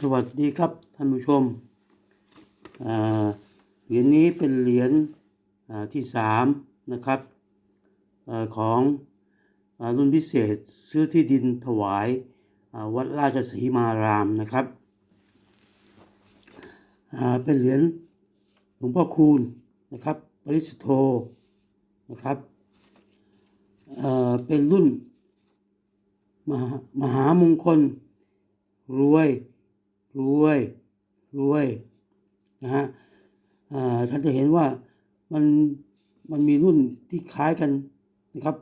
สวัสดีครับท่านผู้ชมเหรียญนี้เป็นเหรียญที่สามนะครับอของอรุ่นพิเศษซื้อที่ดินถวายาวัดราชสีมารามนะครับเป็นเหรียญหลวงพ่อคูณนะครับปริสุทธโธนะครับเป็นรุ่นมหามหามงคลรวย รวยรวยนะฮะอ่าท่านจะเห็นว่ามันมันมีรุ่นที่คล้ายกันนะครับ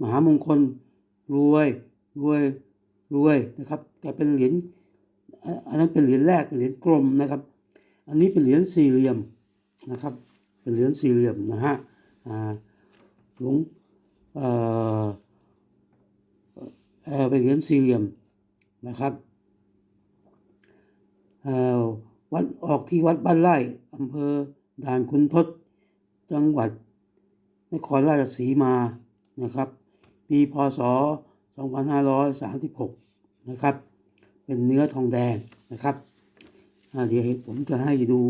มหามงคลรวยรวยรวยนะครับ แต่เป็นเหรียญอันนั้นเป็นเหรียญแรกเป็นเหรียญกลมนะครับ อันนี้เป็นเหรียญสี่เหลี่ยมนะครับ เป็นเหรียญสี่เหลี่ยมนะฮะอ่าหลวงเออเป็นเหรียญสี่เหลี่ยมนะครับ วัดออกที่วัดบ้านไร่อำเภอด่านคุณทศ จังหวัด นครราชสีมานะครับ ปีพศ 2536 นะครับ เป็นเนื้อทองแดงนะครับเดี๋ยวผมจะให้ดู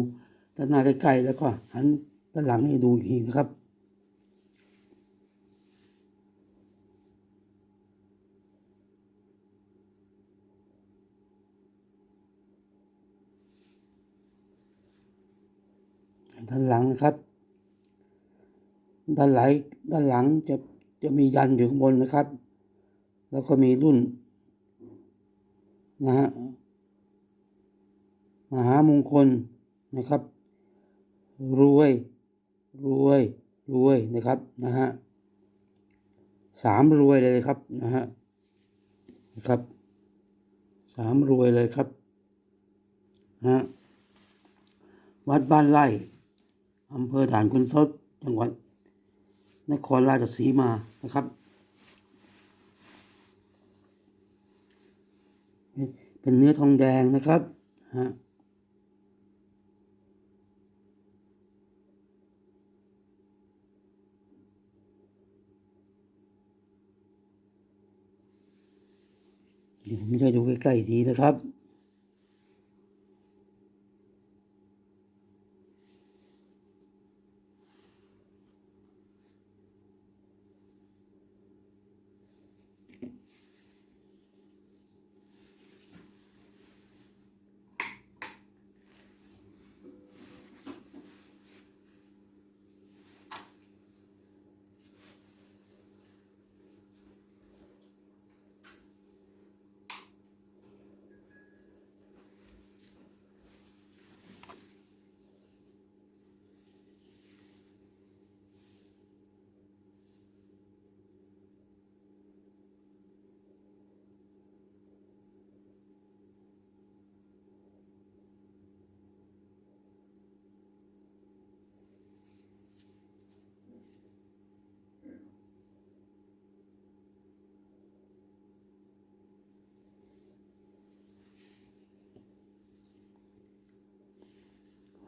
ด้านหน้าใกล้ๆแล้วก็หันด้านหลังให้ดูอีกทีนะครับ ด้านหลังนะครับ ด้านไหลด้านหลังจะจะมียันอยู่ข้างบนนะครับ แล้วก็มีรุ่นนะฮะมหามงคลนะครับ รวยรวยรวยนะครับนะฮะสามรวยเลยครับนะฮะนะครับสามรวยเลยครับนะฮะวัดบ้านไร่ อำเภอด่านคุณทศจังหวัด นครราชสีมานะครับ เป็นเนื้อทองแดงนะครับฮะเดี๋ยวผมจะดูใกล้ๆทีนะครับ